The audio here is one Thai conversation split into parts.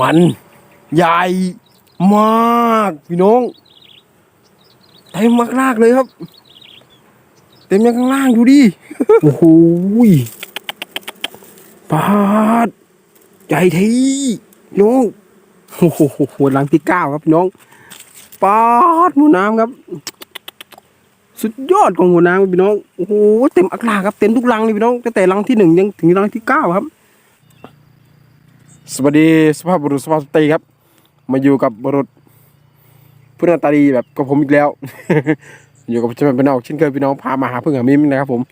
มันใหญ่มากพี่น้องเต็มมากๆเลยครับ เต็มยังข้างล่างดูดิโอ้โหปาดใหญ่ทีน้องโอ้โหหัวหลังที่เก้าครับน้องปาดหมูน้ำครับ สุดยอดของหัวน้ำพี่น้องโอ้โหเต็มอักลาครับเต็มทุกรังเลยพี่น้องตั้งแต่รังที่หนึ่งยังถึงรังที่เก้าครับ สวัสดีสภาพบุรุษสภาพสตรีครับ มาอยู่กับบุรุษผู้หน้าตาดีแบบกับผมอีกแล้ว อยู่กับชมเป็นน้อกเช่นเคยพี่น้องพามาหาเพื่อนหามิมนะครับ ผม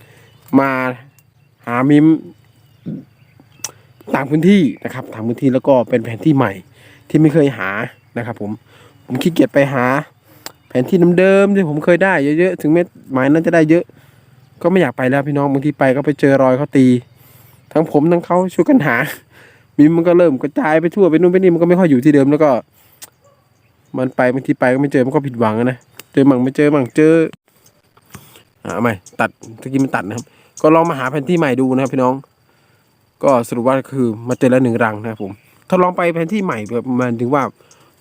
มาหามิมต่างพื้นที่นะครับต่างพื้นที่แล้วก็เป็นแผนที่ใหม่ที่ไม่เคยหานะครับ ผมผมขี้เกียจไปหา แผนที่เดิมๆที่ผมเคยได้เยอะๆถึงแม้หมายนั้นจะได้เยอะ ก็ไม่อยากไปแล้วพี่น้องบางทีไปก็ไปเจอรอยเขาตี ทั้งผมทั้งเขาช่วยกันหา มิมมันก็เริ่มกระจายไปทั่วไปนู่นไปนี่มันก็ไม่ค่อยอยู่ที่เดิมแล้วก็ มันไปบางทีไปก็ไม่เจอมันก็ผิดหวังนะเจอมั่งไม่เจอมั่งเจออ่าไม่ตัดตะกี้มันตัดนะครับ ก็ลองมาหาแผนที่ใหม่ดูนะครับพี่น้อง ก็สรุปว่าคือมาเจอแล้วหนึ่งรังนะครับผมถ้าลองไปแผนที่ใหม่แบบมันถึงว่า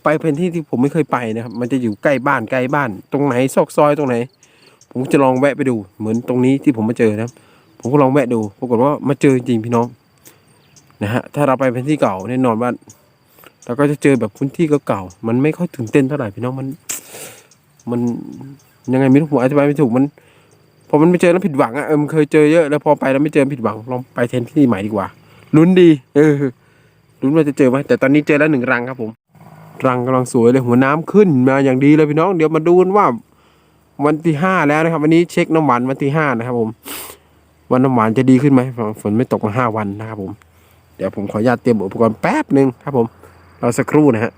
ไปแผนที่ที่ผมไม่เคยไปนะครับ มันจะอยู่ใกล้บ้านใกล้บ้าน ตรงไหนซอกซอยตรงไหน ผมจะลองแวะไปดู เหมือนตรงนี้ที่ผมมาเจอนะครับผมก็ลองแวะดูปรากฏว่ามาเจอจริงพี่น้อง นะฮะถ้าเราไปพื้นที่เก่าแน่นอนว่าเราก็จะเจอแบบพื้นที่เก่าๆมันไม่ค่อยตื่นเต้นเท่าไหร่พี่น้องมัน มันยังไงไม่รู้ผมอธิบายไม่ถูกมันพอมันไม่เจอแล้วผิดหวังอะเออมันเคยเจอเยอะแล้วพอไปแล้วไม่เจอผิดหวังลองไปแทนที่ใหม่ดีกว่าลุ้นดีเออลุ้นว่าจะเจอไหมแต่ตอนนี้เจอแล้วหนึ่งรังครับผม รังกำลังสวยเลยหัวน้ำขึ้นมาอย่างดีเลยพี่น้อง เดี๋ยวมาดูกันว่า วันที่ห้าแล้วนะครับ วันนี้เช็คน้ำหวานวันที่ห้านะครับ ผม วันน้ำหวานจะดีขึ้นไหมฝนไม่ตกมาห้าวันนะครับผม เดี๋ยวผมขออนุญาตเตรียมอุปกรณ์แป๊บหนึ่งครับผมเราสักครู่นะฮะ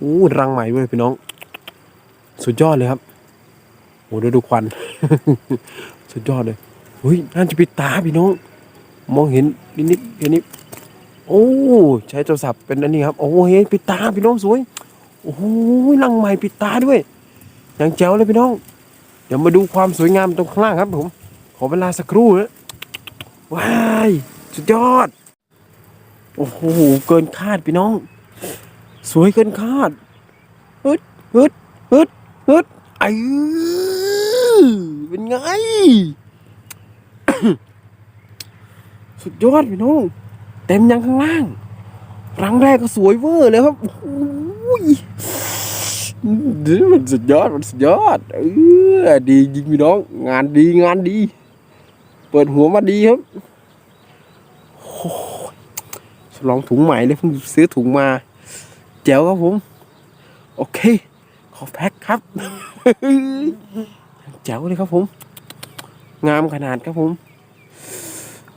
อู้รังใหม่ด้วยพี่น้อง สุดยอดเลยครับโอ้ดูดูควัน สุดยอดเลยเฮ้ยน่าจะปิดตาพี่น้อง มองเห็นนิดนิดแค่นี้โอ้ใช้โทรศัพท์เป็นอันนี้ครับ โอ้เฮ้ยปิดตาพี่น้องสวย โอ้โหรังใหม่ปิดตาด้วยอย่างแจ๋วเลยพี่น้อง เดี๋ยวมาดูความสวยงามตรงข้างล่างครับผม ขอเวลาสักครู่นะว้าย สุดยอด โอ้โห เกินคาดพี่น้อง สวยเกินคาดฮึดฮึดฮึดฮึดไอ้เป็นไง สุดยอดพี่น้อง เต็มยังข้างล่างรังแรกก็สวยเวอร์เลยครับโอ้โหมันสุดยอด มันสุดยอด เออ ดีจริงพี่น้อง งานดีงานดี เปิดหัวมาดีครับ ลองถุงใหม่เลยเพิ่งซื้อถุงมาแจ๋วครับผม โอเค ขอแพ็คครับแจ๋วเลยครับผม งามขนาดครับผม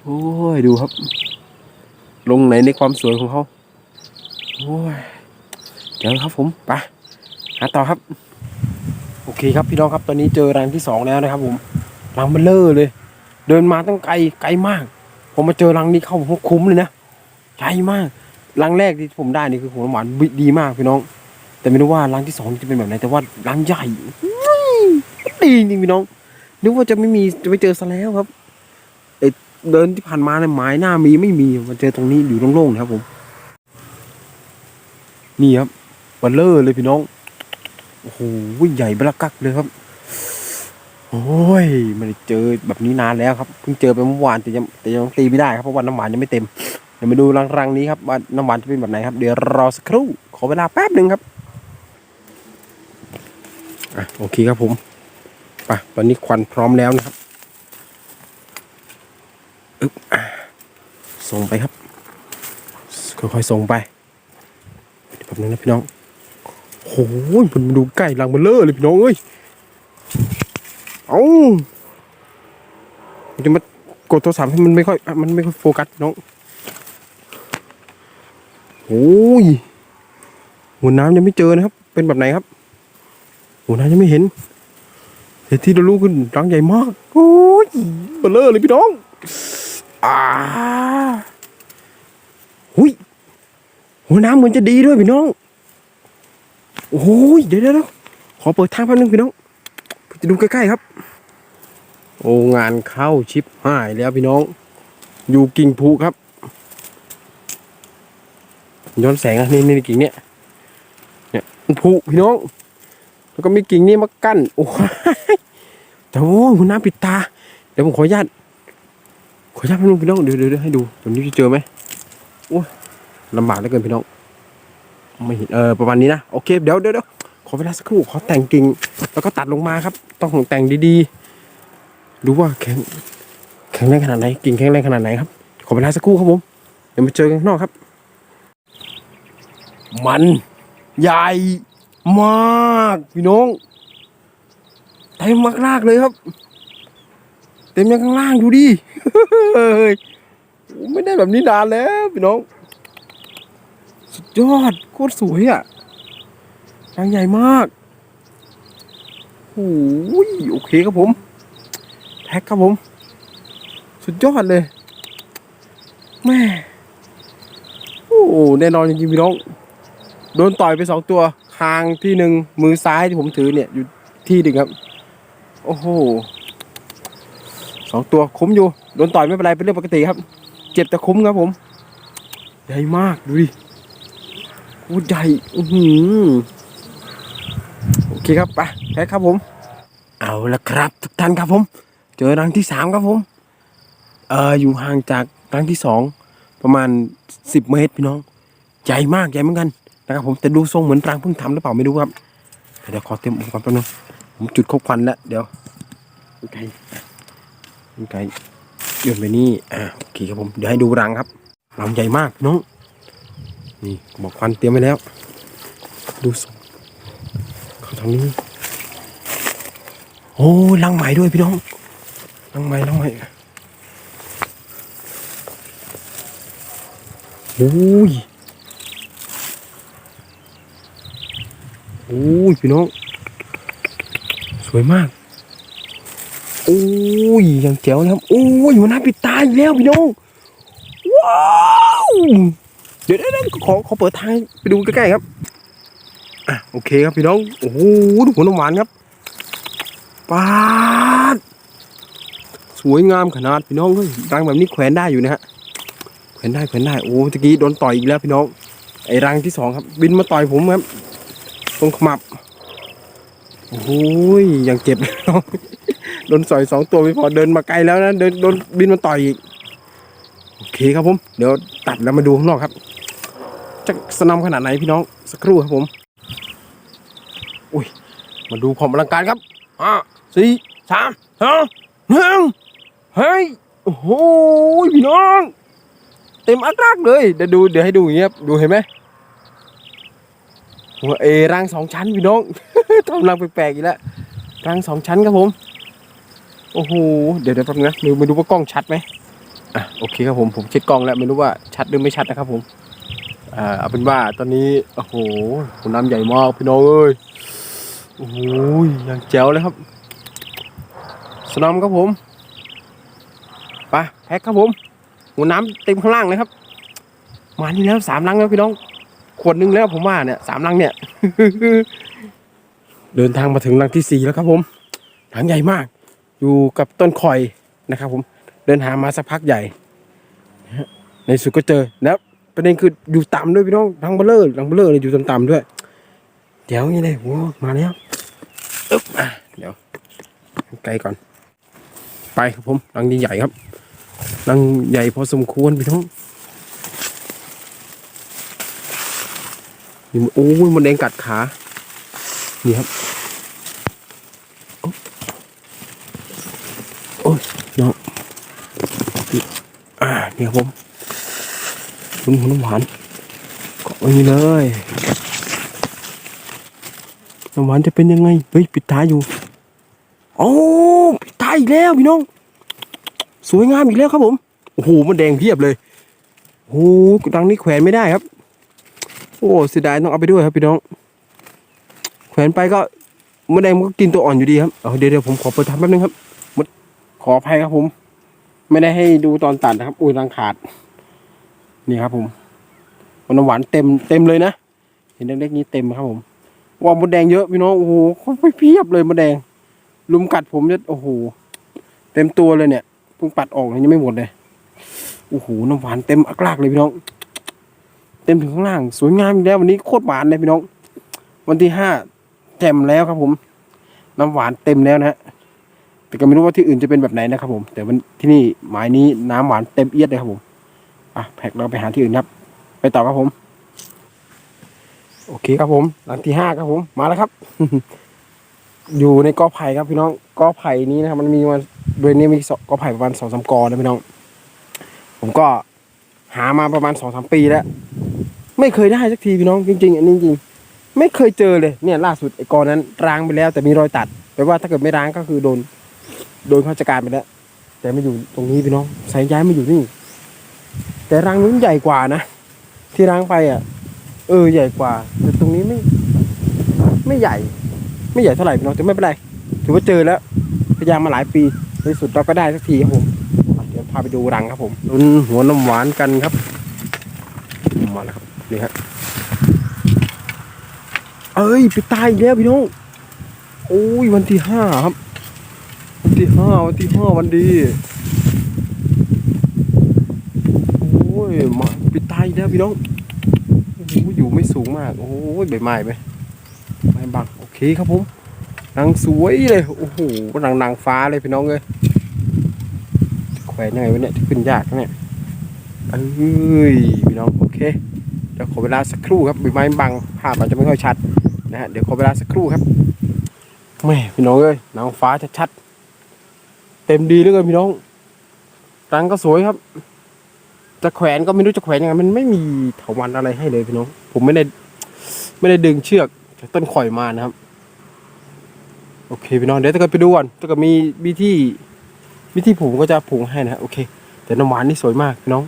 โอ้ยดูครับ ลงไหนในความสวยของเขาโอ้ยแจ๋วครับผมไปหาต่อครับ โอเคครับพี่น้องครับตอนนี้เจอรังที่สองแล้วนะครับ ผมรังเบลเลอร์เลย เดินมาตั้งไกลไกลมาก ผมมาเจอรังนี้เข้าผมคุ้มเลยนะ ใหญ่มากรังแรกที่ผมได้นี่คือหัวหวานดีมากพี่น้อง แต่ไม่รู้ว่ารังที่สองจะเป็นแบบไหนแต่ว่ารังใหญ่ดีจริงพี่น้องนึกว่าจะไม่มีจะไปเจอซะแล้วครับไอเดินที่ผ่านมาเนี่ยไม้หน้ามีไม่มีมาเจอตรงนี้อยู่โล่งๆนะครับผมนี่ครับบัลเลอร์เลยพี่น้องโอ้โหใหญ่บลากักเลยครับ โอ้ยไม่ได้เจอแบบนี้นานแล้วครับเพิ่งเจอไปเมื่อวานแต่ยังแต่ยังตีไม่ได้ครับเพราะว่าน้ำหวานยังไม่เต็ม ดี๋ยวมาดูรังรังนี้ครับว่าน้ำหวานจะเป็นแบบไหนครับ เดี๋ยวรอสักครู่ ขอเวลาแป๊บหนึ่งครับอะโอเคครับผมไปตอนนี้ควันพร้อมแล้วนะครับอึ๊บอะส่งไปครับ ค่อยๆส่งไปแบบนี้นะพี่น้องโอ้ยมันมาดูใกล้รังเบลเลอร์เลยพี่น้องเอ้ยเอ้ามันจะมากดโทรศัพท์ให้มันไม่ค่อยมันไม่ค่อยโฟกัสน้อง โอ้ยหัวน้ำยังไม่เจอนะครับ เป็นแบบไหนครับหัวน้ำยังไม่เห็นเห็นที่เรารู้ขึ้นรังใหญ่มากโอ้ยเบลเลอร์เลยพี่น้องอ่าหุยหัวน้ำเหมือนจะดีด้วยพี่น้องโอ้ยเดี๋ยวเดี๋ยวขอเปิดทางแป๊บนึงพี่น้องจะดูใกล้ๆครับ โอ้งานเข้าชิปหายแล้วพี่น้อง อยู่กิ่งผูครับ ย้อนแสงนะนี่นี่กิ่งเนี่ยเนี่ยมันผุพี่น้อง แล้วก็มีกิ่งนี่มากั้นโอ้ยแต่โอ้คุณน้ำปิดตา เดี๋ยวผมขออนุญาตขออนุญาตพี่น้องพี่น้องเดี๋ยวเดี๋ยวเดี๋ยวให้ดูตรงนี้จะเจอไหมโอ้ยลำบากเหลือเกินพี่น้องไม่เห็นเออประมาณนี้นะโอเคเดี๋ยวเดี๋ยวเดี๋ยวขอเวลาสักครู่ขอแต่งกิ่งแล้วก็ตัดลงมาครับ ต้องแต่งดีๆดูว่าแข็งแข็งแรงขนาดไหนกิ่งแข็งแรงขนาดไหนครับขอเวลาสักครู่ครับผมเดี๋ยวมาเจอกันข้างนอกครับ มันใหญ่มากพี่น้องเต็มมากลากเลยครับ เต็มยังข้างล่างดูดิเฮ้ยไม่ได้แบบนี้นานแล้วพี่น้อง สุดยอดโคตรสวยอะรังใหญ่มากโอ้ยโอเคครับผม แท็กครับผม สุดยอดเลยแม่โอ้แน่นอนจริงๆพี่น้อง โดนต่อยไปสองตัวคางที่หนึ่งมือซ้ายที่ผมถือเนี่ยอยู่ที่หนึ่งครับ โอ้โหสองตัวคุ้มอยู่โดนต่อยไม่เป็นไรเป็นเรื่องปกติครับ เจ็บแต่คุ้มครับผม ใหญ่มากดูดิโอ้ใหญ่อือหือโอเคครับไปแพ้ครับผม เอาละครับ ทุกท่านครับผม เจอรังที่สามครับผมเอออยู่ห่างจากรังที่สองประมาณสิบเมตรพี่น้อง ใหญ่มากใหญ่เหมือนกัน นะครับผมแต่ดูทรงเหมือนรังเพิ่งทำหรือเปล่าไม่รู้ครับเดี๋ยวขอเตรียมอุปกรณ์แป๊บนึงผมจุดคบควันแล้วเดี๋ยวไก่ไก่โยนไปนี่อ่าโอเคครับผมเดี๋ยวให้ดูรังครับรังใหญ่มากน้องนี่บอกควันเตรียมไว้แล้ว ดูทรงเข้าทางนี้โอ้รังใหม่ด้วยพี่น้องรังใหม่รังใหม่โอ้ย โอ้ยพี่น้อง สวยมาก โอ้ยยังแจ๋วเลยครับโอ้ยหัวหน้าปิดตาอีกแล้วพี่น้อง ว้าวเดี๋ยวเดี๋ยวเดี๋ยวขอขอเปิดทางไปดูใกล้ๆครับอะโอเคครับพี่น้องโอ้โหดูหัวน้ำหวานครับปาดสวยงามขนาดพี่น้องเฮ้ยรังแบบนี้แขวนได้อยู่นะฮะแขวนได้แขวนได้โอ้ตะกี้โดนต่อยอีกแล้วพี่น้องไอ้รังที่สองครับ บินมาต่อยผมครับ ตรงขมับโอ้ยยังเจ็บโดนสอยสองตัวไม่พอเดินมาไกลแล้วนะเดินโดนบินมาต่อยอีกโอเคครับผม เดี๋ยวตัดแล้วมาดูข้างนอกครับจะสนำขนาดไหนพี่น้องสักครู่ครับผมอุ้ยมาดูความอลังการครับห้าสี่สามสองหนึ่งเฮ้ยโอ้โหพี่น้อง เต็มอักลักเลยเดี๋ยวดูเดี๋ยวให้ดูอย่างเงี้ยบดูเห็นไหม หัวเอรังสองชั้นพี่น้องทำรังแปลกๆอีกแล้วรังสองชั้นครับผมโอ้โหเดี๋ยวเดี๋ยวแป๊บนึงนะมาดูว่ากล้องชัดไหมอะโอเคครับผมผมเช็คกล้องแล้วไม่รู้ว่าชัดหรือไม่ชัดนะครับผมอ่าเอาเป็นว่าตอนนี้โอ้โหหน้ำใหญ่มากพี่น้องเอ้ยโอ้โหยังแจ๋วเลยครับ สนามครับผมไปแพ็คครับผมหัวน้ำเต็มข้างล่างเลยครับ มานี่แล้วสามลังแล้วพี่น้อง ขวดหนึงแล้วผมว่าเนี่ยสามลังเนี่ย เดินทางมาถึงลังที่สี่แล้วครับผมหลังใหญ่มาก อยู่กับต้นคอยนะครับ ผมเดินหามาสักพักใหญ่ในสุดก็เจอแล้วประเด็นคืออยู่ต่ำด้วยพี่น้องทางเบลเลอร์ทางเบลเลอร์เลยอยู่ต่ำๆด้วย เดี๋ยวนี่เลยโอ้มาแล้วอึ๊บอะเดี๋ยวไกลก่อน ไปครับผมลังใหญ่ครับลังใหญ่พอสมควรพี่น้อง มันโอ้ยมันแดงกัดขา นี่ครับ โอ๊ยน้องนี่อ่านี่ครับผมคุณหัวน้ำหวานเกาะไว้นี่เลยน้ำหวานจะเป็นยังไง เฮ้ย ปิดท้ายอยู่ โอ้ปิดท้ายอีกแล้วพี่น้อง สวยงามอีกแล้วครับผม โอ้โห มันแดงเพียบเลย โอ้โหดังนี้แขวนไม่ได้ครับ โอ้เสียดายต้องเอาไปด้วยครับพี่น้อง แขวนไปก็มดแดงมันก็กินตัวอ่อนอยู่ดีครับเอาเดี๋ยวเดี๋ยวผมขอเปิดทำแป๊บนึงครับมดขออภัยครับผม ไม่ได้ให้ดูตอนตัดนะครับ อุ้ยรังขาด นี่ครับ ผมมันำหวานเต็มเต็มเลยนะเห็นเล็กๆนี้เต็มครับผมว่ามดแดงเยอะพี่น้องโอ้โหเขาไปเพียบเลยมดแดง ลุมกัดผมเนี่ยโอ้โหเต็มตัวเลยเนี่ยเพิ่งปัดออกยังไม่หมดเลยโอ้โหน้ำหวานเต็มอักลากเลยพี่น้อง เต็มถึงข้างล่าง สวยงามอีกแล้ววันนี้โคตรหวานเลยพี่น้อง วันที่ห้าแจ่มแล้วครับผม น้ำหวานเต็มแล้วนะฮะแต่ก็ไม่รู้ว่าที่อื่นจะเป็นแบบไหนนะครับผม แต่วันที่นี่หมายนี้น้ำหวานเต็มเอียดเลยครับผมอะแพ็กเราไปหาที่อื่นครับ ไปต่อครับผม โอเคครับผม หลังที่ห้าครับผม มาแล้วครับ อยู่ในกอไผ่ครับพี่น้องกอไผ่นี้นะครับ มันมีมาบริเวณนี้มีกอไผ่ประมาณสองสามกอนะพี่น้อง ผมก็หามาประมาณสองสามปีแล้ว ไม่เคยได้สักทีพี่น้องจริงๆอันนี้จริงๆไม่เคยเจอเลยเนี่ยล่าสุดไอ้กอนั้นร้างไปแล้ว แต่มีรอยตัดแปลว่าถ้าเกิดไม่ร้างก็คือโดน โดนเขาจัดการไปแล้ว แต่ไม่อยู่ตรงนี้พี่น้องสายย้ายม่อยู่นี่ แต่รังนู้นใหญ่กว่านะที่ร้างไปอะ เออใหญ่กว่า แต่ตรงนี้ไม่ ไม่ใหญ่ ไม่ใหญ่เท่าไหร่พี่น้องแต่ไม่เป็นไรถือว่าเจอแล้วพยายามมาหลายปีในสุดเราก็ได้สักทีครับผมเดี๋ยวพาไปดูรังครับผมลุ้นหัวน้ำหวานกันครับมาแล้วครับ นี่ฮะเอ้ย ไปตายอีกแล้วพี่น้องโอ้ยวันที่ห้าครับ วันที่ห้าวันที่ห้าวันดีโอ้ยมาไปตายอีกแล้วพี่น้องโอ้อยู่ไม่สูงมาก โอ้ยใบไม้ไหมไม่บังโอเคครับผมนางสวยเลยโอ้โหนางนางฟ้าเลยพี่น้องเลยแขวนยังไงวะเนี่ยขึ้นยากเนี่ยเอ้ยพี่น้องโอเค ดี๋ยวขอเวลาสักครู่ครับใบไม้บังภาพอาจจะไม่ค่อยชัดนะฮะเดี๋ยวขอเวลาสักครู่ครับแม่พี่น้องเอ้ยนางฟ้าชัดๆเต็มดีเหลยพี่น้องรังก็สวยครับ จะแขวนก็ไม่รู้จะแขวนยังไงมันไม่มีเถาวันอะไรให้เลยพี่น้อง ผมไม่ได้ไม่ได้ดึงเชือกจากต้นข่อยมานะครับ โอเคพี่น้องเดี๋ยวถ้าเกิดไปดูก่อนถ้าเกิดมีวิธีวิธีผูกก็จะผูกให้นะฮะโอเค แต่น้ำหวานนี่สวยมากพี่น้อง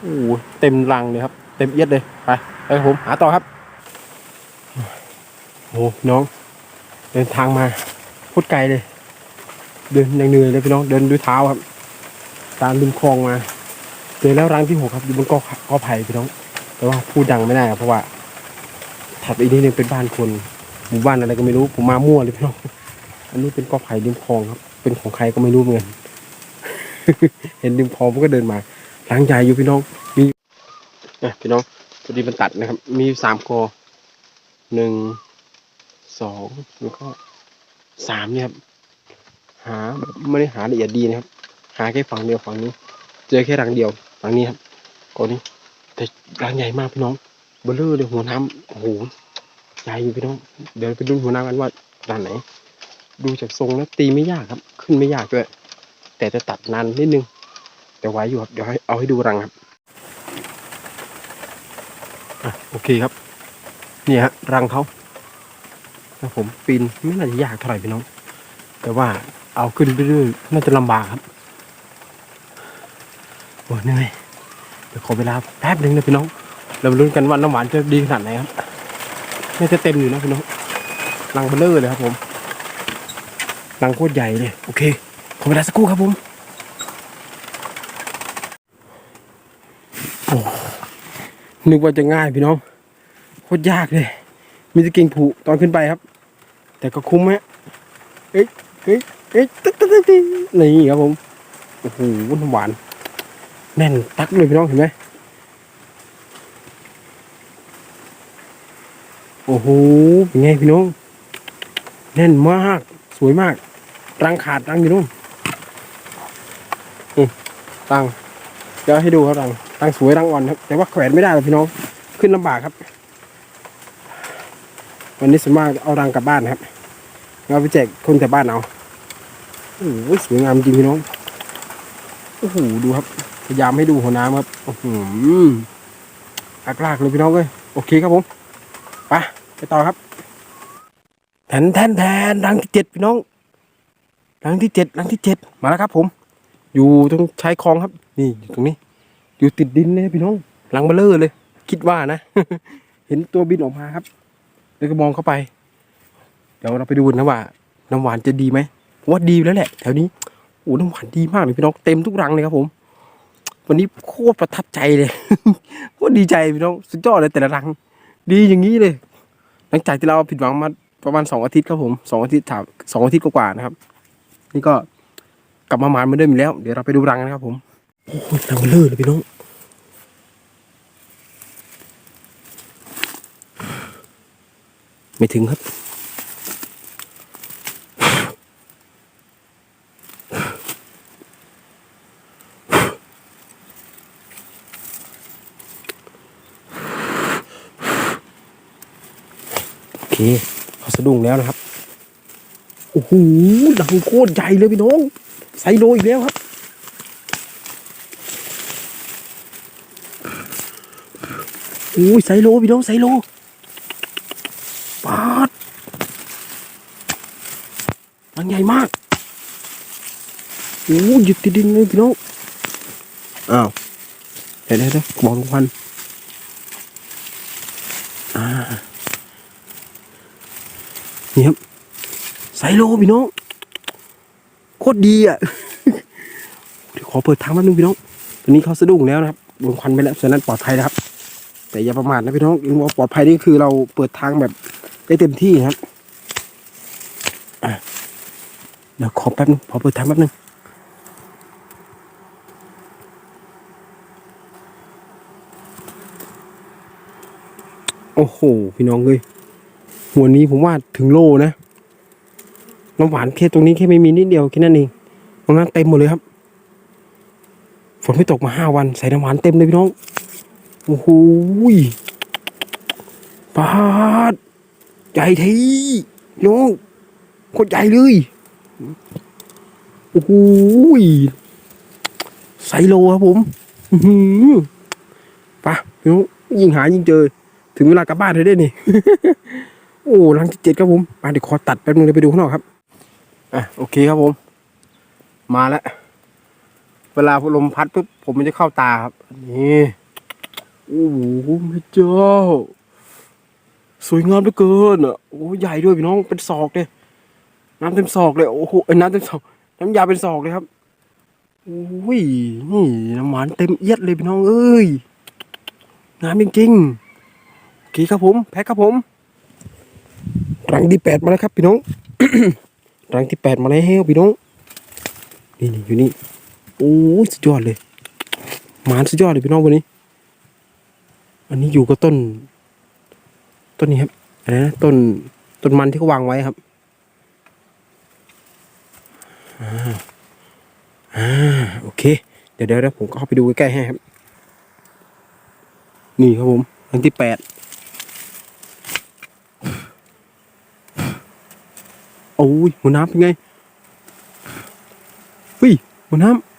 โอ้โหเต็มรังเลยครับ เต็มเอียดเลยไปไปผมหาต่อครับโอ้โหน้อง เดินทางมาพุดไกลเลย เดินยังเหนื่อยเลยพี่น้องเดินด้วยเท้าครับ ตามริมคลองมาเจอแล้วรังที่หกครับอยู่บนกอกอไผ่พี่น้อง แต่ว่าพูดดังไม่ได้ครับเพราะว่าถัดไปอีกนิดนึงเป็นบ้านคนหมู่บ้านอะไรก็ไม่รู้ผมมามั่วเลยพี่น้องอันนี้เป็นกอไผ่ริมคลองครับ เป็นของใครก็ไม่รู้เหมือนกันเห็นริมคลองผมก็เดินมาหลังใหญ่อยู่พี่น้องมีะพี่น้องพอดีมันตัดนะครับ มีสามกอหนึ่งสองแล้วก็สามเนี่ยครับหาแบบไม่ได้หาละเอียดดีนะครับ หาแค่ฝั่งเดียวฝั่งนี้ เจอแค่รังเดียวฝั่งนี้ครับกอนี้ แต่รังใหญ่มากพี่น้องเบลเลอร์เลยหัวน้ำโอ้โหใหญ่อยู่พี่น้องเดี๋ยวไปดูหัวน้ำกันว่าด้านไหน ดูจากทรงแล้วตีไม่ยากครับ ขึ้นไม่ยากด้วยแต่จะตัดนานนิดนึง แต่ไว้อยู่ครับเดี๋ยวให้เอาให้ดูรังครับ โอเคครับ นี่ฮะรังเขาถ้าผมปีนไม่น่าจะยากเท่าไหร่พี่น้อง แต่ว่าเอาขึ้นเรื่อยๆน่าจะลำบากครับโอ้เหนื่อยเดี๋ยวขอเวลาแป๊บหนึ่งนะพี่น้อง เรามาลุ้นกันว่าน้ำหวานจะดีขนาดไหนครับน่าจะเต็มอยู่นะพี่น้องรังเบลเลอร์เลยครับผมรังโคตรใหญ่เลย โอเค ขอเวลาสักครู่ครับผมโอ้ นึกว่าจะง่ายพี่น้องโคตรยากเลย มีตะกิ่งผุตอนขึ้นไปครับ แต่ก็คุ้มไหมเอ้ยเอ้ยเอ้ยตึ๊ดตึ๊ดตึ๊ดตึ๊ดนี่ครับผมโอ้โหน้ำหวานแน่นตักเลยพี่น้องเห็นไหมโอ้โหเป็นไงพี่น้องแน่นมาก สวยมาก รังขาดรังอยู่นู่นนี่รังเดี๋ยวให้ดูครับรัง รังสวยรังอ่อนครับ แต่ว่าแขวนไม่ได้หรอกพี่น้อง ขึ้นลำบากครับ วันนี้สวนมากเอารังกลับบ้านครับเราไปแจกคนแต่บ้านเอาโอ้โหสวยงามจริงพี่น้องโอ้โหดูครับ พยายามให้ดูหัวน้ำครับโอ้โหอักลากเลยพี่น้องเลยโอเคครับผมไปไปต่อครับแทนแทนแทนรังที่เจ็ดพี่น้องรังที่เจ็ดรังที่เจ็ดมาแล้วครับ ผม อยู่ตรงชายคลองครับ นี่อยู่ตรงนี้ อยู่ติดดินเลยพี่น้องรังเบลเลอร์เลย คิดว่านะ เห็นตัวบินออกมาครับแล้วก็มองเข้าไป เดี๋ยวเราไปดูนะว่า น้ำหวานจะดีไหมว่าดีแล้วแหละ แถวนี้โอ้น้ำหวานดีมากเลยพี่น้องเต็มทุกรังเลยครับผม วันนี้โคตรประทับใจเลยโคตรดีใจพี่น้องสุดยอดเลยแต่ละรัง ดีอย่างนี้เลย หลังจากที่เราผิดหวังมาประมาณสองอาทิตย์ครับผมสองอาทิตย์ถามสองอาทิตย์กว่าๆนะครับ นี่ก็กลับมาหมานเหมือนเดิมอีกแล้ว เดี๋ยวเราไปดูรังกันนะครับผม โอ้ยเราเลื่อนเลยพี่น้องไม่ถึงครับ โอเคเขาสะดุ้งแล้วนะครับ โอ้โหหลังโคตรใหญ่เลยพี่น้อง ไซโลอีกแล้วครับ อ้ยไซโลพี่น้องไซโลปาดมันใหญ่มากโอ้ยหยุดติดดินเลยพี่น้องอ้าวเดี๋ยวเดี๋ยวเดี๋ยวบอกลุงพันธุ์อ่านี่ครับไซโลพี่น้องโคตรดีอะเดี๋ยวขอเปิดทางแป๊บนึงพี่น้องตอนนี้เขาสะดุ้งแล้วนะครับลุงควันไปแล้วฉะนั้นปลอดภัยนะครับ แต่อย่าประมาทนะพี่น้องลุงบอกปลอดภัยนี่คือเราเปิดทางแบบได้เต็มที่นะครับเดี๋ยวขอแป๊บนึงขอเปิดทางแป๊บนึงโอ้โห พี่น้องเลยหัวนี้ผมว่าถึงโลนะน้ำหวานแค่ตรงนี้แค่ไม่มีนิดเดียวแค่นั้นเองตรงนั้นเต็มหมดเลยครับ ฝนไม่ตกมาห้าวันใส่น้ำหวานเต็มเลยพี่น้อง โอ้โหปาดใหญ่ทีน้องโคตรใหญ่เลย โอ้โหไซโลครับผมไปะพี่น้องยิงหายิงเจอ ถึงเวลากลับบ้านเลยได้นี่ โอ้หลังที่เจ็ดครับผมมาเดี๋ยวขอตัดแป๊บนึงเลยไปดูข้างนอกครับ อะโอเคครับผม มาแล้ว เวลาลมพัดปุ๊บผมมันจะเข้าตาครับ นี่ โอ้โหพระเจ้า สวยงามเหลือเกินอะโอ้ใหญ่ด้วยพี่น้องเป็นศอกเลยน้ำเต็มศอกเลยโอ้โหเอ้น้ำเต็มศอก น้ำยาเป็นศอกเลยครับโอ้ยนี่น้ำหวานเต็มเอียดเลยพี่น้องเอ้ยงามจริงๆโอเคครับผม แพ็คครับผมรังที่แปดมาแล้วครับพี่น้องรังที่แปดมาแล้วพี่น้องนี่นี่อยู่นี่โอ้สุดยอดเลยหมานสุดยอดเลยพี่น้องวันนี้ อันนี้อยู่กับต้น ต้นนี้ครับอะไรนะต้นต้นมันที่เขาวางไว้ครับอ่าอ่าโอเค เดี๋ยวเดี๋ยวผมก็เข้าไปดูใกล้ๆให้ครับ นี่ครับผมอันที่แปดโอ้ยหัวน้ำเป็นไงเฮ้ยหัวน้ำ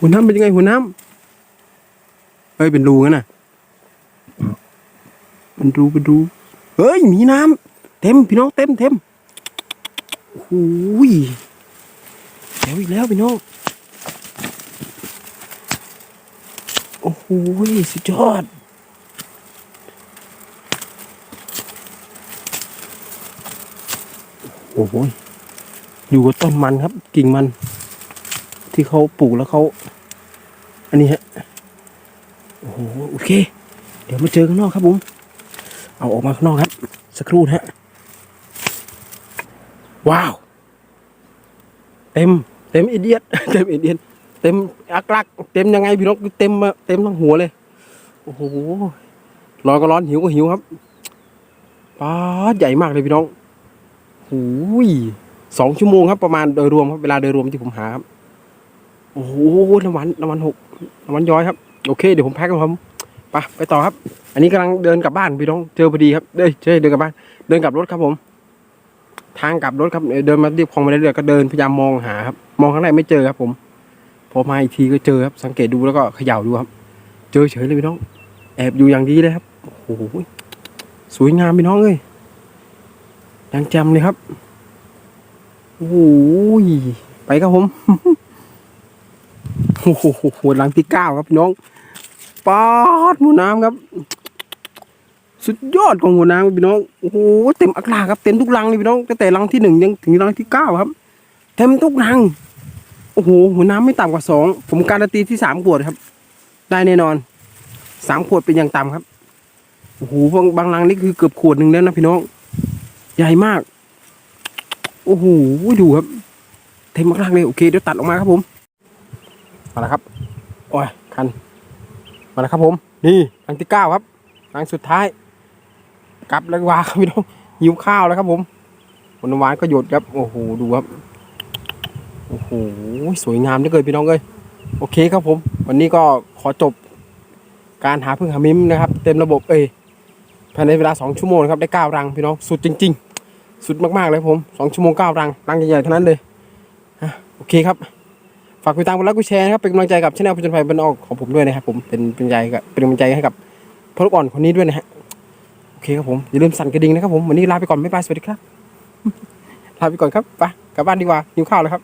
หัวน้ำเป็นยังไงหัวน้ำเฮ้ยเป็นรูงั้นน่ะเป็นรูเป็นรูเฮ้ยมีน้ำเต็มพี่น้องเต็มเต็มโอ้ยแถวอีกแล้วพี่น้องโอ้โหสุดยอดโอ้โหยอยู่กับต้นมันครับกิ่งมัน ที่เขาปลูกแล้วเขาอันนี้ฮะโอ้โหโอเค เดี๋ยวมาเจอข้างนอกครับผมเอาออกมาข้างนอกครับ สักครู่นะฮะว้าว เต็ม เต็มอีเดียตเต็มอีเดียตเต็มอักลัก เต็มยังไงพี่น้องเต็มมาเต็มทั้งหัวเลยโอ้โหร้อนก็ร้อนหิวก็หิวครับป้าใหญ่มากเลยพี่น้องหูยสองชั่วโมงครับประมาณโดยรวมครับเวลาโดยรวมที่ผมหาครับ โอ้โหน้ำมันน้ำมันหกน้ำมันย้อยครับ โอเค เดี๋ยวผมแพ็คครับผมไปไปต่อครับ อันนี้กำลังเดินกลับบ้านพี่น้องเจอพอดีครับเด้ยเจอเดินกลับบ้าน เดินกลับรถครับผม ทางกลับรถครับเดินมาเรียบคลองมาเรื่อยๆก็เดินพยายามมองหาครับ มองข้างในไม่เจอครับ ผมพอมาอีกทีก็เจอครับ สังเกตดูแล้วก็เขย่าดูครับ เจอเฉยเลยพี่น้อง แอบอยู่อย่างดีเลยครับโอ้โหสวยงามพี่น้องเอ้ยยังจำเลยครับโอ้โหไปครับผม โอ้โหหัวหลังที่เก้าครับน้องปาดหัวน้ำครับ สุดยอดของหัวน้ำพี่น้องโอ้โหเต็มอักลาครับเต็มทุกรังเลยพี่น้องตั้งแต่รังที่หนึ่งยังถึงรังที่เก้าครับ เต็มทุกรังโอ้โหหัวน้ำไม่ต่ำกว่าสองผมการันตีที่สามขวดครับ ได้แน่นอนสามขวดเป็นอย่างต่ำครับโอ้โหบางบางรังนี่คือเกือบขวดหนึ่งแล้วนะพี่น้อง ใหญ่มาก โอ้โหดูครับ เต็มมากเลยโอเคเดี๋ยวตัดออกมาครับผม มาแล้วครับโอ้ยคันมาแล้วครับผมนี่รังที่เก้าครับรังสุดท้าย กลับแล้วว่าครับพี่น้องหิวข้าวแล้วครับผมผลหวานก็หยดครับโอ้โหดูครับโอ้โหสวยงามเหลือเกินพี่น้องเอ้ยโอเคครับผม วันนี้ก็ขอจบการหาพึ่งหามิมนะครับ เต็มระบบเอ้ยภายในเวลาสองชั่วโมงนะครับได้เก้ารังพี่น้องสุดจริง ๆ สุดมากๆเลยผมสองชั่วโมงเก้ารัง รังใหญ่ๆเท่านั้นเลยอะโอเคครับ ฝากติดตามกดไลค์กดแชร์นะครับเป็นกำลังใจกับช่องผจญภัยบนออกของผมด้วยนะครับผมเป็นเป็นใจกับเป็นกำลังใจให้กับพ่อลูกอ่อนคนนี้ด้วยนะฮะโอเคครับผมอย่าลืมสั่นกระดิ่งนะครับผมวันนี้ลาไปก่อนไม่ไปสวัสดีครับลาไปก่อนครับไปกลับบ้านดีกว่าหิวข้าวแล้วครับ